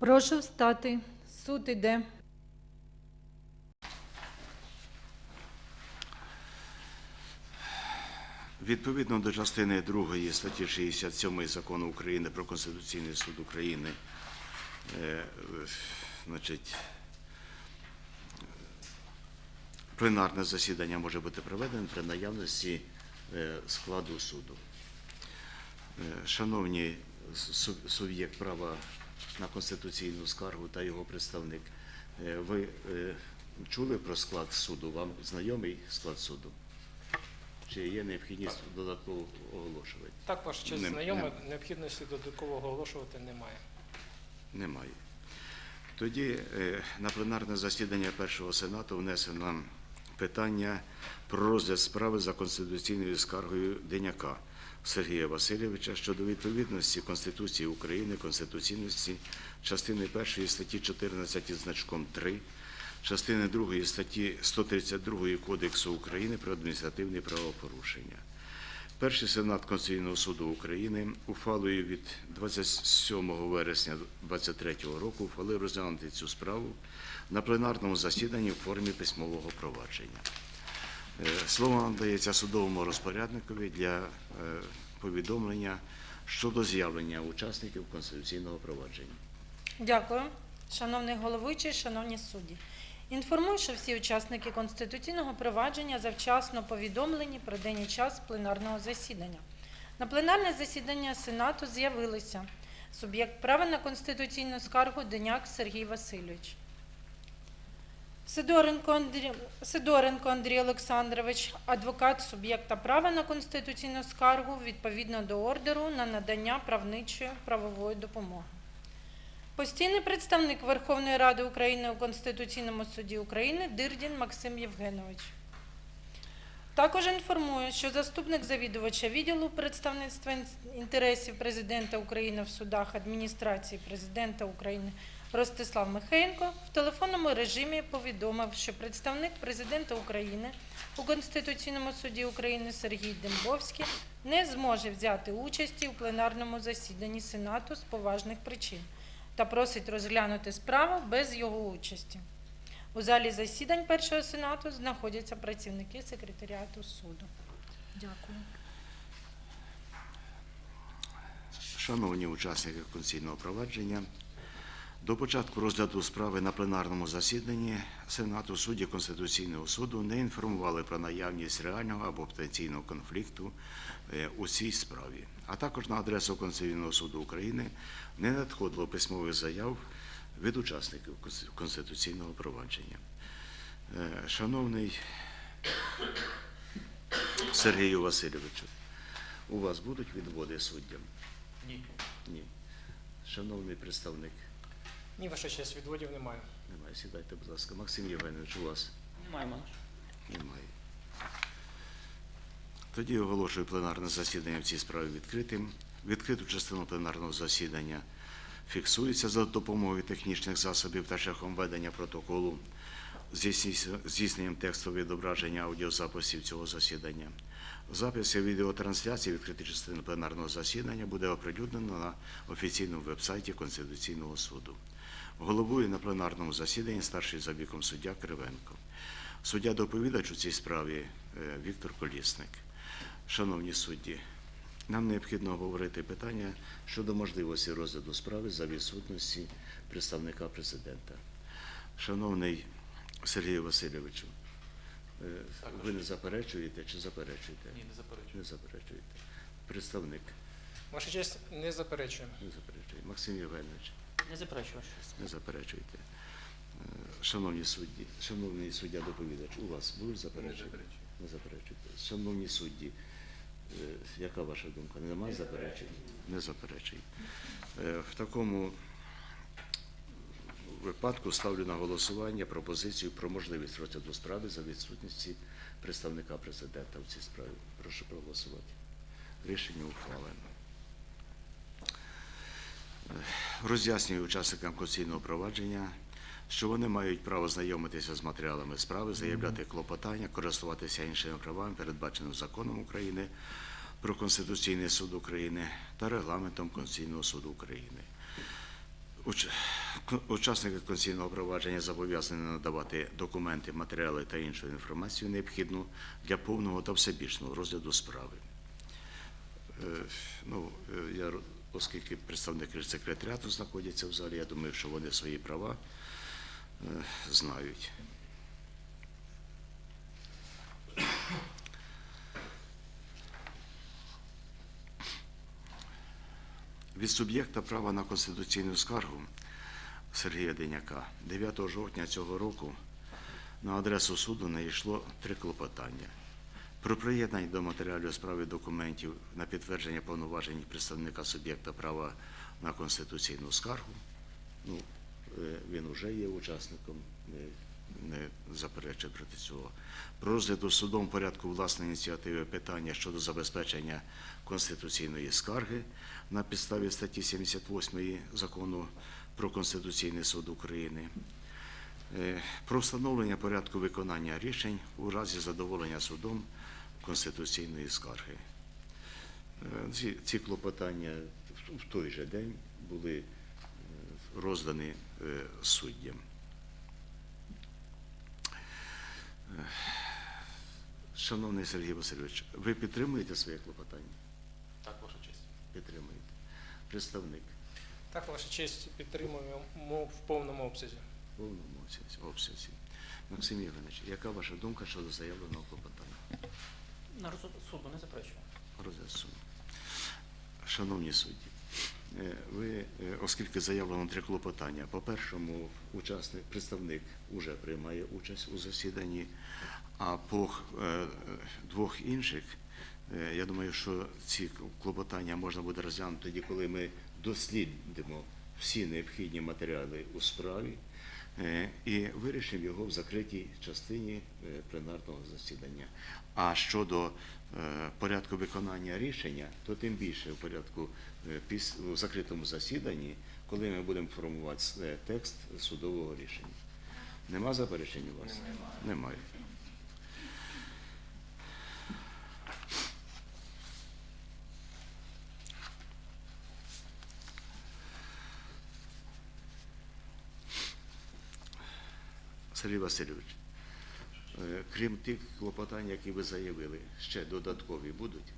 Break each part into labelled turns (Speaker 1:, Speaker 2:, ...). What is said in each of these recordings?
Speaker 1: Прошу встати. Суд іде.
Speaker 2: Відповідно до частини 2 статті 67 Закону України про Конституційний суд України, е, значить, пленарне засідання може бути проведене при наявності е, складу суду. Е, Шановні суб'єкт права на конституційну скаргу та його представник, е, ви е, чули про склад суду? Вам знайомий склад суду? Чи є необхідність додатково оголошувати?
Speaker 3: Так, ваша честь,
Speaker 2: Не-
Speaker 3: знайома,
Speaker 2: не-
Speaker 3: необхідності додаткового оголошувати немає.
Speaker 2: Немає. Тоді е, на пленарне засідання першого сенату внесено питання про розгляд справи за конституційною скаргою Деняка Сергія Васильовича щодо відповідності Конституції України, конституційності частини 1 статті 14 із значком 3, частини 2 статті 132 Кодексу України про адміністративні правопорушення. Перший сенат Конституційного суду України ухвалою від 27 вересня 2023 року ухвалив розглянути цю справу на пленарному засіданні в формі письмового провадження. Е, Слово надається судовому розпорядникові для е, повідомлення щодо з'явлення учасників конституційного провадження.
Speaker 1: Дякую. Шановний головуючий, шановні судді. Інформую, що всі учасники конституційного провадження завчасно повідомлені про день і час пленарного засідання. На пленарне засідання Сенату з'явилися суб'єкт права на конституційну скаргу Деняк Сергій Васильович. Сидоренко Андрій, Сидоренко Андрій Олександрович, адвокат суб'єкта права на конституційну скаргу відповідно до ордеру на надання правничої правової допомоги. Постійний представник Верховної Ради України у Конституційному суді України Дирдін Максим Євгенович. Також інформую, що заступник завідувача відділу представництва інтересів президента України в судах адміністрації президента України Ростислав Михеєнко в телефонному режимі повідомив, що представник президента України у Конституційному суді України Сергій Дембовський не зможе взяти участі у пленарному засіданні Сенату з поважних причин та просить розглянути справу без його участі. У залі засідань першого сенату знаходяться працівники секретаріату суду. Дякую.
Speaker 2: Шановні учасники конституційного провадження, до початку розгляду справи на пленарному засіданні Сенату судді Конституційного суду не інформували про наявність реального або потенційного конфлікту е, у цій справі. А також на адресу Конституційного суду України не надходило письмових заяв від учасників конституційного провадження. Е, Шановний Сергію Васильовичу, у вас будуть відводи суддям?
Speaker 3: Ні.
Speaker 2: Ні. Шановний представник,
Speaker 3: Ні, ваша честь, відводів немає.
Speaker 2: немає. Сідайте, будь ласка. Максим Євгенович, у вас
Speaker 4: Немає
Speaker 2: немає. Тоді оголошую пленарне засідання в цій справі відкритим. Відкриту частину пленарного засідання фіксується за допомогою технічних засобів та шляхом ведення протоколу здійсненням текстового відображення аудіозаписів цього засідання. Записи відеотрансляції відкритої частини пленарного засідання буде оприлюднено на офіційному вебсайті Конституційного суду. Головує на пленарному засіданні старший за віком суддя Кривенко. Суддя доповідач у цій справі е, Віктор Колісник. Шановні судді, нам необхідно обговорити питання щодо можливості розгляду справи за відсутності представника президента. Шановний Сергію Васильовичу, е, ви не заперечуєте чи заперечуєте?
Speaker 4: Ні, не заперечую.
Speaker 2: Не заперечуєте. Представник
Speaker 3: Ваша честь, не заперечуємо.
Speaker 2: не заперечує. Максим Євгенович,
Speaker 4: Не заперечую ваше.
Speaker 2: не заперечуєте. Е, Шановні судді, шановний суддя доповідач, у вас будуть заперечення? Не заперечуєте. Шановні судді, е, яка ваша думка? Немає заперечень? Не заперечують. Е, В такому випадку ставлю на голосування пропозицію про можливість розгляду справи за відсутності представника президента в цій справі. Прошу проголосувати. Рішення ухвалено. Роз'яснюю учасникам конституційного провадження, що вони мають право знайомитися з матеріалами справи, заявляти клопотання, користуватися іншими правами, передбаченими законом України про Конституційний суд України та регламентом Конституційного суду України. Учасники конституційного провадження зобов'язані надавати документи, матеріали та іншу інформацію необхідну для повного та всебічного розгляду справи. Е, Ну, е, я, оскільки представники секретаріату знаходяться в залі, я думаю, що вони свої права е, знають. Від суб'єкта права на конституційну скаргу Сергія Деняка 9 жовтня цього року на адресу суду надійшло три клопотання. Про приєднання до матеріалів справи документів на підтвердження повноважень представника суб'єкта права на конституційну скаргу. Ну, е, він вже є учасником, не, не заперечує проти цього. Про розгляду судом порядку власної ініціативи питання щодо забезпечення конституційної скарги на підставі статті 78 закону про Конституційний суд України. Е, Про встановлення порядку виконання рішень у разі задоволення судом конституційної скарги. Е, Ці, ці клопотання в- той же день були е, роздані суддям. Шановний Сергій Васильович, ви підтримуєте своє клопотання?
Speaker 3: Так, ваша честь.
Speaker 2: Підтримуєте. Представник
Speaker 3: Так, ваша честь, підтримуємо в повному обсязі.
Speaker 2: Повному обсязі-. Максим Євгенович, яка ваша думка щодо заявленого клопотання?
Speaker 4: На розсуд суду не заперечую.
Speaker 2: Розгляд суду. Шановні судді, е, ви, е, оскільки заявлено три клопотання, по першому учасник, представник уже приймає участь у засіданні, а по е, двох інших, я думаю, що ці клопотання можна буде розглянути тоді, коли ми дослідимо всі необхідні матеріали у справі і вирішив його в закритій частині е, пленарного засідання. А щодо е, порядку виконання рішення, то тим більше в порядку в закритому засіданні, коли ми будемо формувати е, текст судового рішення. Нема заперечень у вас? Немає. Сергій Васильович, е, крім тих клопотань, які ви заявили, ще додаткові будуть?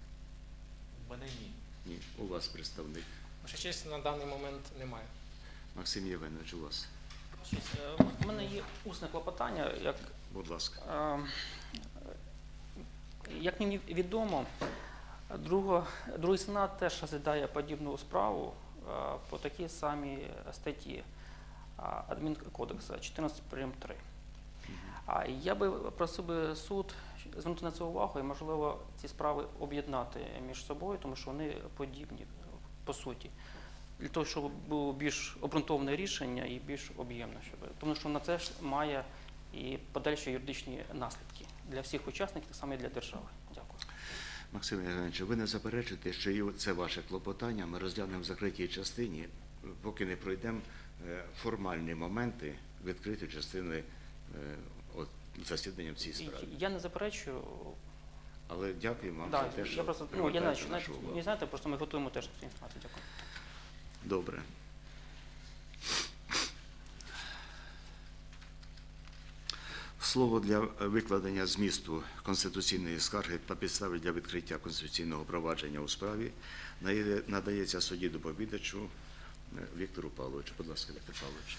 Speaker 4: У мене ні.
Speaker 2: Ні, у вас представник.
Speaker 3: Ваша честь на даний момент немає.
Speaker 2: Максим Євгенович, у вас.
Speaker 4: Е, У мене є усне клопотання, як,
Speaker 2: Будь ласка.
Speaker 4: е, як мені відомо, друго, другий сенат теж розглядає подібну справу по такій самій статті адмінкодексу 14 прим. 3. А я би просив би суд звернути на це увагу і, можливо, ці справи об'єднати між собою, тому що вони подібні по суті. Для того, щоб було більш обґрунтоване рішення і більш об'ємне, тому що на це ж має і подальші юридичні наслідки для всіх учасників, так само і для держави. Дякую.
Speaker 2: Максим Євгенович, ви не заперечуєте, що це ваше клопотання ми розглянемо в закритій частині, поки не пройдемо е, формальні моменти відкритої частини е, от, засідання в цій
Speaker 4: І
Speaker 2: справі.
Speaker 4: Я не заперечую.
Speaker 2: Але дякую вам
Speaker 4: Да,
Speaker 2: за те, що
Speaker 4: я просто ну, я
Speaker 2: привертаєте
Speaker 4: знаю, не знаєте, просто ми готуємо теж цю інформацію. Дякую.
Speaker 2: Добре. Слово для викладення змісту конституційної скарги та підстави для відкриття конституційного провадження у справі надається судді доповідачу е, Віктору Павловичу. Будь ласка, Віктор Павлович.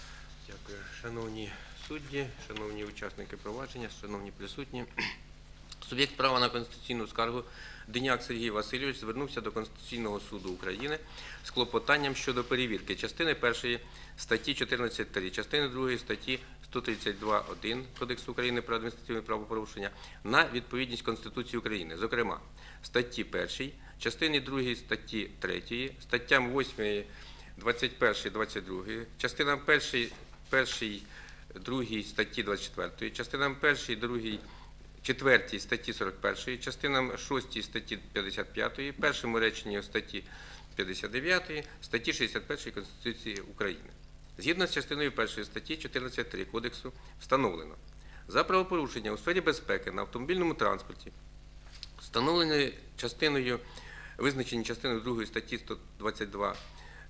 Speaker 5: Дякую. Шановні судді, шановні учасники провадження, шановні присутні. Суб'єкт права на конституційну скаргу Деняк Сергій Васильович звернувся до Конституційного суду України з клопотанням щодо перевірки частини 1 статті 14.3, частини 2 статті 132.1 Кодексу України про адміністративне правопорушення на відповідність Конституції України, зокрема статті 1, частини 2 статті 3, статтям 8, 21, 22, частинам 1, 1 2 статті 24, частинам 1, 2 4 статті 41, частинам 6 статті 55, першому реченню статті 59, статті 61 Конституції України. Згідно з частиною 1 статті 14.3 Кодексу встановлено за правопорушення у сфері безпеки на автомобільному транспорті, встановленої частиною, визначені частиною 2 статті 122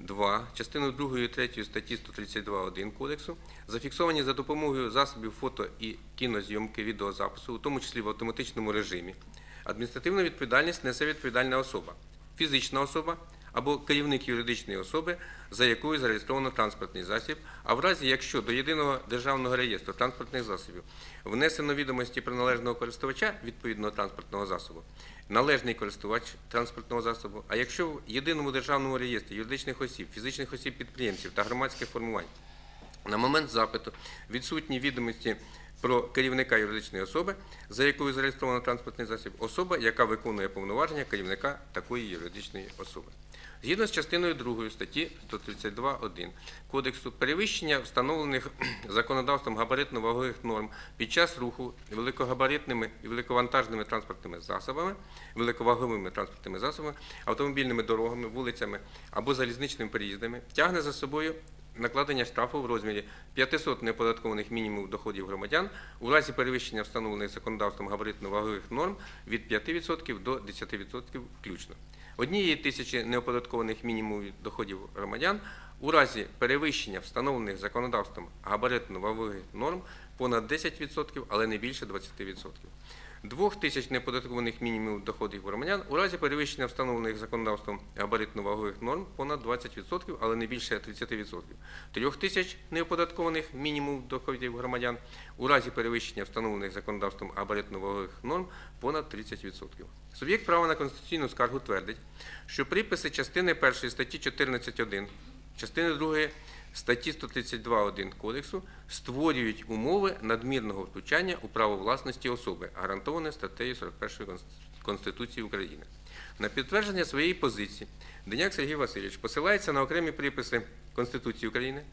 Speaker 5: 2, частину 2 і 3 статті 132.1 Кодексу зафіксовані за допомогою засобів фото і кінозйомки відеозапису, у тому числі в автоматичному режимі. Адміністративну відповідальність несе відповідальна особа, фізична особа або керівник юридичної особи, за якою зареєстровано транспортний засіб, а в разі, якщо до єдиного державного реєстру транспортних засобів внесено відомості про належного користувача відповідного транспортного засобу, належний користувач транспортного засобу, а якщо в єдиному державному реєстрі юридичних осіб, фізичних осіб підприємців та громадських формувань на момент запиту відсутні відомості про керівника юридичної особи, за якою зареєстровано транспортний засіб, особа, яка виконує повноваження керівника такої юридичної особи. Згідно з частиною 2 статті 132.1 Кодексу, перевищення встановлених законодавством габаритно-вагових норм під час руху великогабаритними і великовантажними транспортними засобами, великоваговими транспортними засобами, автомобільними дорогами, вулицями або залізничними переїздами тягне за собою накладення штрафу в розмірі 500 неоподаткованих мінімумів доходів громадян у разі перевищення встановлених законодавством габаритно-вагових норм від 5% до 10% включно. Однієї тисячі неоподаткованих мінімумів доходів громадян у разі перевищення встановлених законодавством габаритно-вагових норм понад 10%, але не більше 20%. Двох тисяч неподаткованих мінімумів доходів громадян у разі перевищення встановлених законодавством габаритно-вагових норм понад 20%, але не більше 30%. Трьох тисяч неоподаткованих мінімумів доходів громадян у разі перевищення встановлених законодавством габаритно-вагових норм понад 30%. Суб'єкт права на конституційну скаргу твердить, що приписи частини 1 статті 14.1, частини 2 статті 132.1 Кодексу створюють умови надмірного втручання у право власності особи, гарантоване статтею 41 Конституції України. На підтвердження своєї позиції Деняк Сергій Васильович посилається на окремі приписи Конституції України,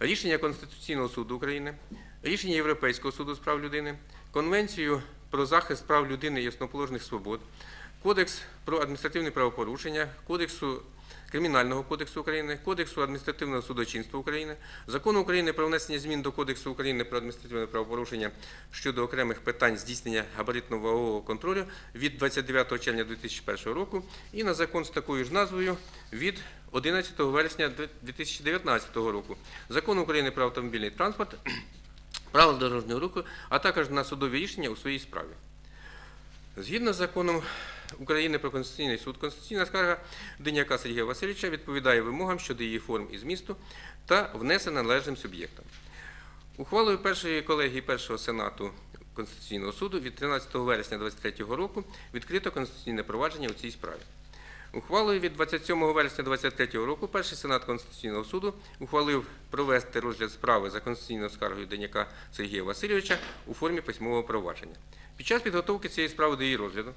Speaker 5: рішення Конституційного суду України, рішення Європейського суду з прав людини, Конвенцію про захист прав людини і основоположних свобод, Кодекс про адміністративні правопорушення, Кодексу Кримінального кодексу України, Кодексу адміністративного судочинства України, Закону України про внесення змін до Кодексу України про адміністративне правопорушення щодо окремих питань здійснення габаритно-вагового контролю від 29 червня 2001 року і на закон з такою ж назвою від 11 вересня 2019 року, Закон України про автомобільний транспорт, правил дорожнього руху, а також на судові рішення у своїй справі. Згідно з законом України про Конституційний суд, конституційна скарга Диняка Сергія Васильовича відповідає вимогам щодо її форм і змісту та внесена належним суб'єктом. Ухвалою першої колегії першого сенату Конституційного суду від 13 вересня 2023 року відкрито конституційне провадження у цій справі. Ухвалою від 27 вересня 2023 року перший сенат Конституційного суду ухвалив провести розгляд справи за конституційною скаргою Деняка Сергія Васильовича у формі письмового провадження. Під час підготовки цієї справи до її розгляду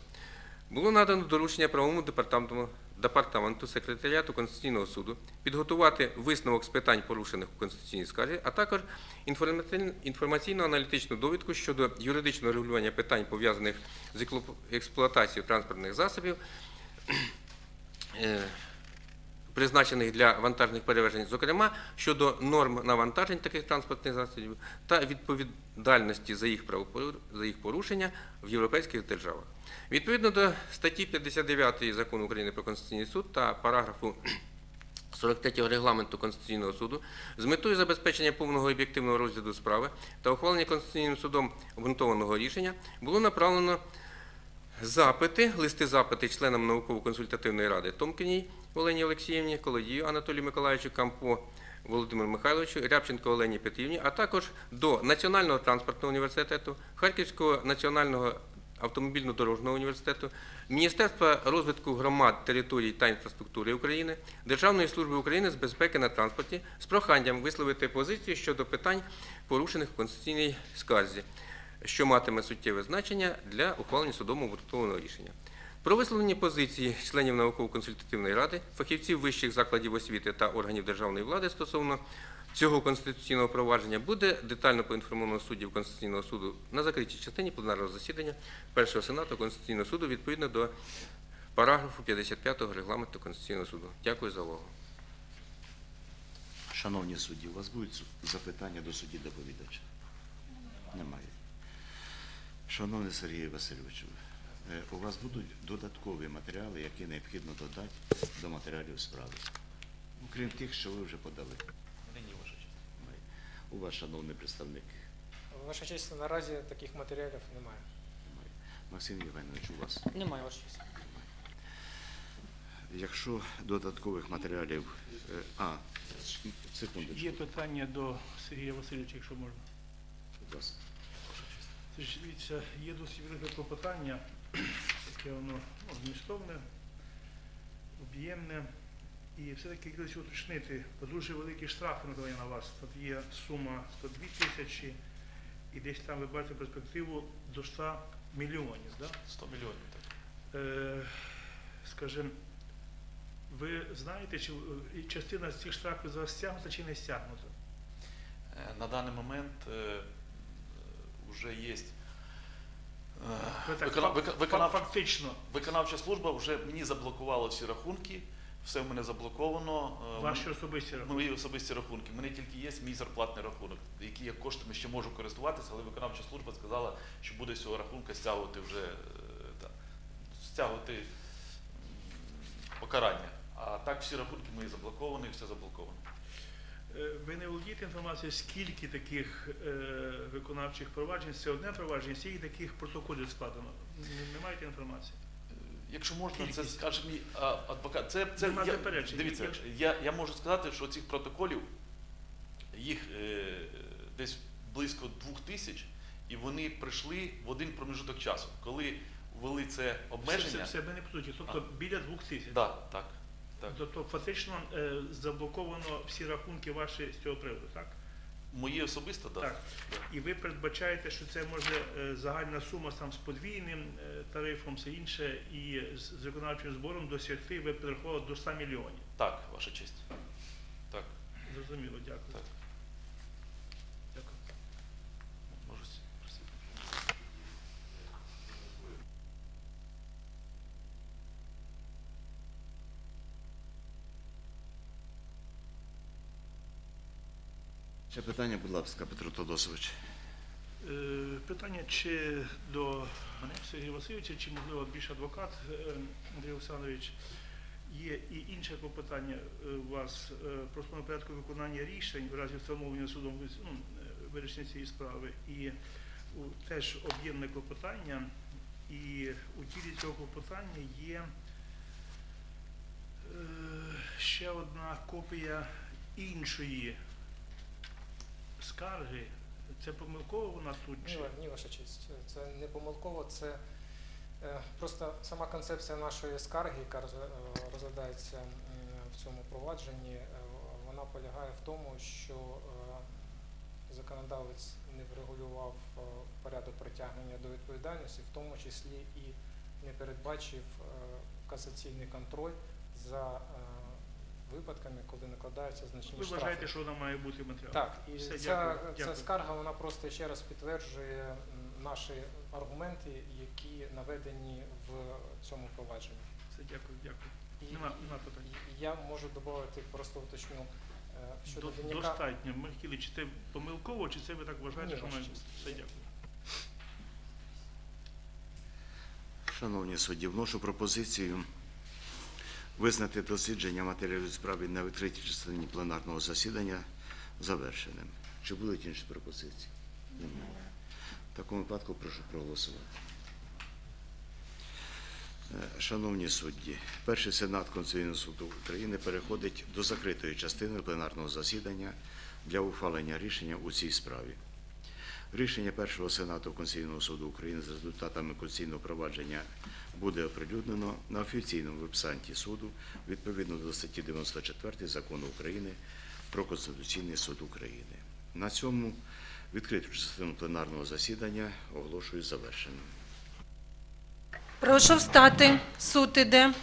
Speaker 5: було надано доручення правовому департаменту, департаменту секретаріату Конституційного суду підготувати висновок з питань, порушених у Конституційній скарзі, а також інформаційно-аналітичну довідку щодо юридичного регулювання питань, пов'язаних з експлуатацією транспортних засобів, е, призначених для вантажних перевезень, зокрема щодо норм навантажень таких транспортних засобів та відповідальності за їх за їх порушення в європейських державах. Відповідно до статті 59 Закону України про Конституційний суд та параграфу 43 регламенту Конституційного суду з метою забезпечення повного об'єктивного розгляду справи та ухвалення Конституційним судом обґрунтованого рішення було направлено запити, листи запити членам науково-консультативної ради Томкіній Олені Олексіївні, Колодію Анатолію Миколаївичу, Кампо Володимиру Михайловичу, Рябченко Олені Петрівні, а також до Національного транспортного університету, Харківського національного автомобільно-дорожнього університету, Міністерства розвитку громад, територій та інфраструктури України, Державної служби України з безпеки на транспорті з проханням висловити позицію щодо питань, порушених в конституційній скарзі, що матиме суттєве значення для ухвалення судом обґрунтованого рішення. Про висловлені позиції членів науково-консультативної ради, фахівців вищих закладів освіти та органів державної влади стосовно цього конституційного провадження буде детально поінформовано суддів Конституційного суду на закритій частині пленарного засідання Першого сенату Конституційного суду відповідно до параграфу 55 регламенту Конституційного суду. Дякую за увагу.
Speaker 2: Шановні судді, у вас будуть запитання до судді доповідача? Немає. Шановний Сергій Васильовичу, е, у вас будуть додаткові матеріали, які необхідно додати до матеріалів справи. Крім тих, що ви вже подали.
Speaker 6: Ні, ваша честь.
Speaker 2: У вас, шановний представник,
Speaker 3: Ваша честь, наразі таких матеріалів немає.
Speaker 2: немає. Максим Євгенович, у вас.
Speaker 4: Немає ваша честь.
Speaker 2: Якщо додаткових матеріалів. е, А, секундочку,
Speaker 7: Є питання до Сергія Васильовича, якщо можна.
Speaker 2: будь ласка.
Speaker 7: Дивіться, є досить велике клопотання, яке воно змістовне, об'ємне. І все-таки хотілося уточнити, бо дуже великі штрафи накладені на вас. Тут є сума 102 тисячі, і десь там ви бачите перспективу до 100 мільйонів. Да?
Speaker 6: 100 мільйонів. Так.
Speaker 7: Е, скажімо, ви знаєте, чи е, частина з цих штрафів за вас стягнута чи не стягнута?
Speaker 6: Е, На даний момент вже є виконав, виконав,
Speaker 7: фактично,
Speaker 6: виконавча служба вже мені заблокувала всі рахунки, все в мене заблоковано. Е,
Speaker 7: ваші особисті рахунки.
Speaker 6: Мої особисті рахунки. У мене тільки є мій зарплатний рахунок, який я коштами ще можу користуватися, але виконавча служба сказала, що буде з цього рахунка стягувати вже е, та, стягувати покарання. А так всі рахунки мої заблоковані, все заблоковано.
Speaker 7: Е, Ви не володієте інформацією, скільки таких е, виконавчих проваджень, це одне провадження, скільки таких протоколів складено? Не, не маєте інформації?
Speaker 6: Якщо можна, це скаже мій а, адвокат. Це, це я, дивіться,
Speaker 7: Якщо-
Speaker 6: я, я можу сказати, що цих протоколів їх е, десь близько двох тисяч, і вони прийшли в один проміжуток часу. Коли ввели це обмеження,
Speaker 7: це, ви не по суті, тобто біля двох тисяч.
Speaker 6: да, так, так.
Speaker 7: Тобто фактично е, заблоковано всі рахунки ваші з цього приводу, так?
Speaker 6: Мої особисто, так.
Speaker 7: Так. І ви передбачаєте, що це може е, загальна сума там з подвійним е, тарифом, все інше, і з, з виконавчим збором досягти ви підрахували до 100 мільйонів.
Speaker 6: Так, ваша честь. Так,
Speaker 7: Зрозуміло, дякую.
Speaker 6: Так.
Speaker 7: Дякую.
Speaker 6: можу с- просити.
Speaker 2: Ще питання, будь ласка, Петро Тодосович.
Speaker 7: Е, Питання чи до мене Сергія Васильовича, чи можливо більш адвокат е, Андрій Олександрович. Є і інше клопотання е, у вас про порядку виконання рішень в разі встановлення судом ну, вирішення цієї справи. І теж об'ємне клопотання. І у тілі цього клопотання є ще одна копія іншої скарги. Це помилково вона тут
Speaker 3: Ні,
Speaker 7: чи?
Speaker 3: ва- ні, ваша честь. Це не помилково, це е, просто сама концепція нашої скарги, яка е, розглядається в цьому провадженні, е, вона полягає в тому, що законодавець не врегулював порядок притягнення до відповідальності, в тому числі і не передбачив касаційний контроль за випадками, коли накладаються значні
Speaker 7: Ви
Speaker 3: штрафи.
Speaker 7: вважаєте, що вона має бути в?
Speaker 3: Так, і
Speaker 7: Все,
Speaker 3: ця,
Speaker 7: дякую,
Speaker 3: ця
Speaker 7: дякую.
Speaker 3: скарга вона просто ще раз підтверджує наші аргументи, які наведені в цьому провадженні.
Speaker 7: Все, дякую, дякую.
Speaker 3: І,
Speaker 7: Нема, нема питань.
Speaker 3: і я можу додати, просто уточню е, щодо
Speaker 7: До-
Speaker 3: Деняка.
Speaker 7: Достатньо. Ми хотіли, чи це помилково, чи це ви так вважаєте,
Speaker 3: Ні,
Speaker 7: що має бути? Все, дякую.
Speaker 2: Шановні судді, вношу пропозицію визнати дослідження матеріалів справи на відкритій частині пленарного засідання завершеним. Чи будуть інші пропозиції? Немає. В такому випадку прошу проголосувати. Е, Шановні судді, перший сенат Конституційного суду України переходить до закритої частини пленарного засідання для ухвалення рішення у цій справі. Рішення першого сенату Конституційного суду України з результатами конституційного провадження буде оприлюднено на офіційному вебсайті суду відповідно до статті 94 закону України про Конституційний суд України. На цьому відкриту частину пленарного засідання оголошую завершеним.
Speaker 1: Прошу встати. Суд іде.